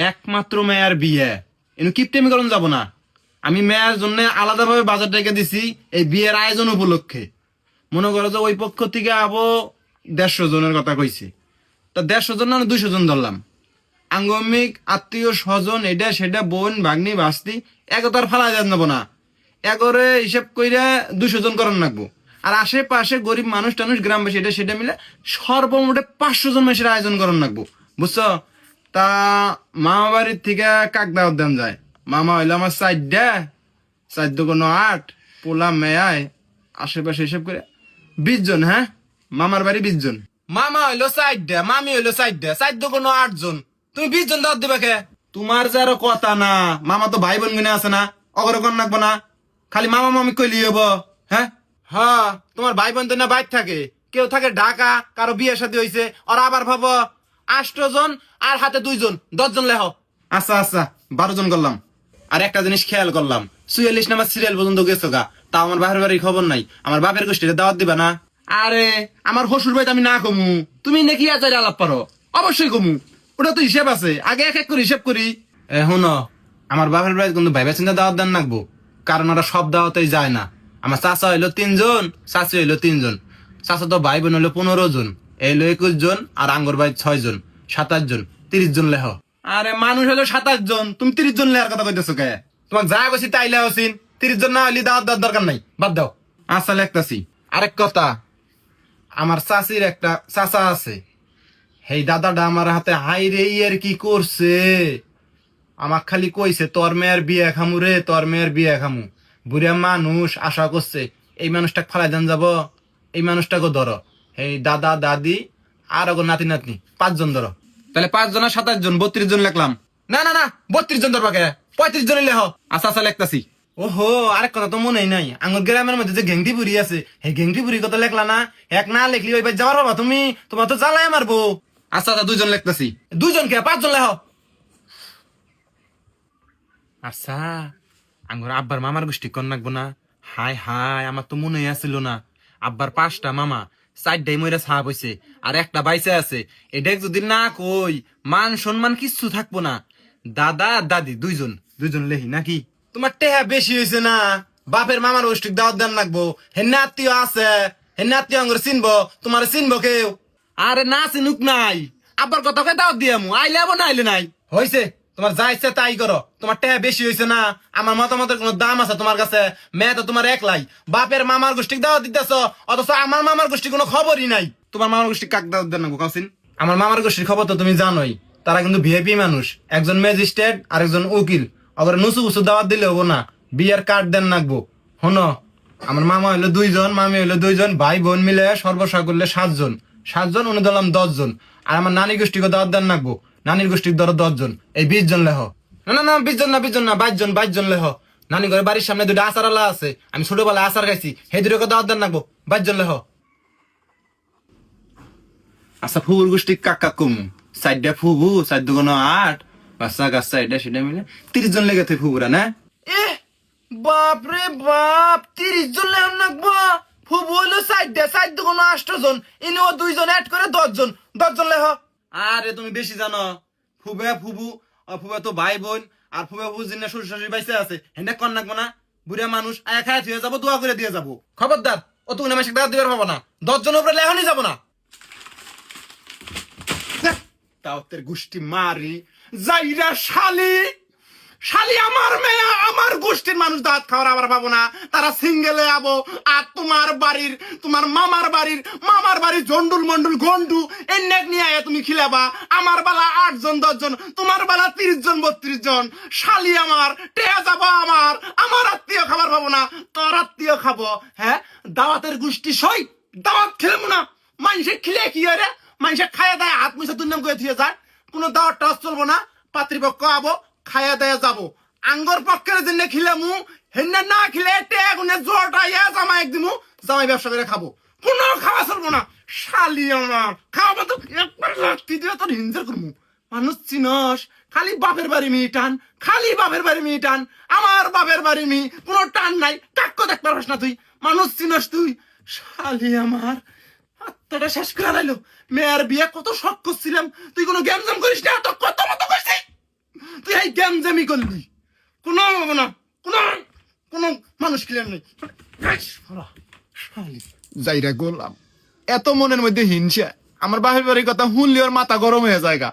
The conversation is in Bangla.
একমাত্র মেয়ার বিয়ে। এনু কিপটেমি করুন যাব না। আমি মেয়ার জন্য আলাদাভাবে বাজার ডেকে দিছি এই বিয়ের আয়োজন উপলক্ষে। মনে করো যে ওই পক্ষ থেকে আবো দেড়শো জনের কথা কইছে। তা দেড়শো জন না দুইশো জন ধরলাম। আঙ্গমিক আত্মীয়, স্বজন, এটা, সেটা, বোন, ভাগ্নি বাস্তি একতার ফালা যান যাব না। একরে হিসাব কইরা দুশো জন করণ লাগবো। আর আশেপাশে গরিব মানুষ, টানুষ, গ্রামবাসী, এটা, সেটা মিলে সর্বমোটে পাঁচশো জন মানুষের আয়োজন করণ লাগবো। বুঝছ? তা মামা বাড়ির থেকে কাক দাওয়াত দেন যায়। মামা হইল আমার চারটা চার কোনো আট, পোলা মেয়ায় আশেপাশে হিসাব করে বিশ জন হ্যাঁ? মামার বাড়ি বিশ জন। মামা হইল চারটা মামি হইল চারটা চার কোনো আট জন। তুমি বিশ জন দাওয়াত দিবে কে? তোমার যে আরও কথা না, মামা তো ভাই বোন গুনে আছে না অগরকম লাগবো না। খালি মামা মামি কইলি হব হ্যাঁ? হ্যাঁ তোমার ভাই বোন তো না বাইর থাকে, কেউ থাকে ঢাকা, কারও বিয়ে শাদী হইছে, ওরা আবার ভাবো আষ্ট জন আর হাতে দুইজন দশ জন লেহ। আচ্ছা আচ্ছা বারো জন করলাম। আর একটা জিনিস খেয়াল করলাম চুয়াল্লিশ নাম্বার সিরিয়াল পর্যন্ত গেছো গা তা আমার বাপের বাড়ির খবর নাই। আমার বাপের গোষ্ঠীতে দাওয়াত দিবা না? আরে আমার হসুর ভাই আমি না কমু তুমি নাকি আচারে আলাপ পারো অবশ্যই কমু ওটা তো হিসেব আছে আগে এক এক করে হিসেব করি। এখন আমার বাপের বাড়ি কিন্তু ভাইবা চিন্তা দাওয়াত দেন নাকবো। কারণ ওরা সব দাওয়াতেই যায় না। আমার চাচা হইল তিনজন চাচি হইল তিনজন। চাচা তো ভাই বোন হইল পনেরো জন। এই হইল একুশ জন আর আঙ্গর ভাই ছয় জন, সাতাশ জন, তিরিশ জন লেহ। আরে মানুষ হলো সাতাশ জন, তুমি তিরিশ জন লেহার কথা কইতেছো কে? তোমার যা বসি তাই লেহসিন তিরিশ জন না হইলে দাওয়াত দেওয়ার দরকার নাই, বাদ দাও। আচ্ছা লেখতাছি। আরেক কথা, আমার চাচির একটা চাচা আছে। হেই দাদাটা আমার হাতে হাই রে ইয়ার কি করছে? আমাক খালি কইছে, তোর মেয়ের বিয়ে খামু রে, তোর মেয়ের বিয়ে খামু। বুড়িয়া মানুষ আশা করছে, এই মানুষটা ফালাই দেন যাব, এই মানুষটাকে ধরো। এই দাদা দাদি আর ওগো নাতি নাতনি পাঁচজন ধরো। তাহলে পাঁচ জন আর সাতাশ জন বত্রিশ জন লিখলাম। না না না বত্রিশ জন ধরবা কে? পঁয়ত্রিশ জন লেহ আচ্ছা আচ্ছা লেখতাছি। ওহো আরেক কথা তো মনেই নাই। আঙ্গুর গ্রামের মধ্যে যে গেংটি বুড়ি আছে এই গেংটি বুড়ি কথা লেখলা না? এক না লেখলি ওই যাওয়ার বাবা তুমি? তোমার তো জ্বালাই মারবো। আচ্ছা আচ্ছা দুইজন লেখতাছি। দুইজন কে? পাঁচজন লেহ আচ্ছা আঙ্গুর আব্বার মামার গোষ্ঠী কন নাকবো না হাই হাই আমার তো মনে আসিল না। আব্বার পাঁচটা মামা চারটাই মইরা সাপ হইছে। আর একটা বাইসে আছে। এটা যদি না কই মান সম্মান কিচ্ছু থাকব না। দাদা আর দাদি দুইজন। দুইজন লেহি নাকি? তোমার টেহা বেশি হয়েছে না? বাপের মামার গোষ্ঠী দাওয়াত দেন লাগবো। হেন্না আত্মীয় আছে হেন্না আত্মীয় আঙ্গুর চিনবো। তোমার চিনবো কেউ? আরে না চিনুক নাই। আব্বার কথা কে দাওয়াত দিয়ামু। আইলে আবো না আইলে নাই। হইছে। তোমার যা ইচ্ছা তাই করো। তোমার টেহা বেশি হয়েছে না আমার মতামতের কোনো দাম আছে তোমার কাছে? মেয়ে তো তোমার এক একলাই। বাপের মামার গোষ্ঠী দাওয়াত দিতেছ অথচ আমার মামার গোষ্ঠী কোনো খবরই নাই। তোমার মামার গোষ্ঠী কাক দাওয়াত দেন না কাউসিন? আমার মামার গোষ্ঠীর খবর তো তুমি জানোই। তারা কিন্তু ভিআইপি মানুষ একজন ম্যাজিস্ট্রেট আর একজন উকিল। অগর নুসু উসু দাওয়াত দিলে হব না বিয়ের কার্ড দেন নাকবো। হনো আমার মামা হইল দুইজন মামি হইল দুইজন ভাই বোন মিলে সর্বসা করলে সাতজন। সাতজন উনি ধরলাম দশজন। আর আমার নানি গোষ্ঠীকে দাওয়াত দেন নাকবো। নানির গোষ্ঠীর ধরো দশজন। এই বিশ জন লেহ। না না না বিশ জন না বিশ জন না বাইশ জন বাইশ জন লেহ। নানি ঘরে বাড়ির সামনে দুটো আচার আলা আছে। আমি ছোটবেলায় আচার খাইছি। সেই দুটোকে দাওয়াত দেন নাকবো। বাইশ জন লেহ। আচ্ছা ফুবুর গোষ্ঠী কাকা কমু। চারটা ফুবু চার দুগুণ আট। বাচ্চা গাছ এটা সেটা মিলে তিরিশ জন লেগে ফুবুরা না? এ বাপ রে বাপ তিরিশ জন লেখন নাকবো। ফুবু হইল চারটা চার দুগুণ আষ্ট জন ইনিও দুইজন অ্যাড করে দশ জন দশ জন লেহ। আরে তুমি বেশি জানো। ফুবে ফুবু ফুবে তো ভাই বোন আর ফুবে ফুবু জিনে শ্বশুর শাশুড়ি বাইসে আছে হেনে কন নাকবো না। বুড়া মানুষ, আয়া খায় থুয়ে যাব, দোয়া করে দিয়ে যাব। খবরদার, ও তুমি নামে দাঁত দিবার পাবো না। দশ জনের উপরে লেখনই যাব না। তাও তোর গোষ্ঠী মারি, যাইরা শালি শালি আমার মেয়ে, আমার গোষ্ঠীর মানুষ দাঁত খাওয়ার আবার পাবো না। তারা সিঙ্গেলে আবো। আর তোমার বাড়ির, তোমার মামার বাড়ির মামার বাড়ির জন্ডুল মন্ডুল গন্ডু নেক নিয়ে তুমি খিলাবা। আমার বেলা আট জন দশ জন তোমার বেলা তিরিশ জন বত্রিশ জন শালি আমার, টেয়া যাব আমার। আমার আত্মীয় খাবার পাবো না, তোর আত্মীয় খাব। হ্যাঁ? দাওয়াতের গোষ্ঠী সই, দাওয়াত খেলব না। মানুষে খিলে কি হয় রে? মানুষে খাইয়া দেয়, হাত মুছে দুর্নাম করে দিয়ে যায়। কোনো দাওয়াত টাওয়াত চলবো না। পাতৃপক্ষ আবো। খাইয়া দেয়া যাব। আঙ্গর পক্ষের জন্য খিলামু হেন্না না খিলে টেয়া গুনে জোরটা ইয়া জামাই একদিমু জামাই ব্যবসা করে খাব। কোনো খাওয়া চলবো না। শালি আমার। খাওয়া তো একবার রাত্রি দিয়ে তোর হিংসা করব মানুষ চিনস, খালি বাপের বাড়ি মি টান, খালি বাপের বাড়ি মি টান, আমার বাপের বাড়ি মি কোনো টান নাই কাক্য দেখতে পারস না তুই, মানুষ চিনস তুই। শালি আমার, আত্মাটা শেষ করে লাইলো। মেয়ের বিয়ে কত শখ করছিলাম, তুই কোনো জ্ঞান করিস না তো কত মতো গেম গ্যামজামি করলি। কোনো হবে না। কোনো মানুষ ক্লিয়ার নেই। গোলাম, এত মনের মধ্যে হিংসা, আমার বাহির বাড়ির কথা শুনলি ওর মাথা গরম হয়ে যায় গা।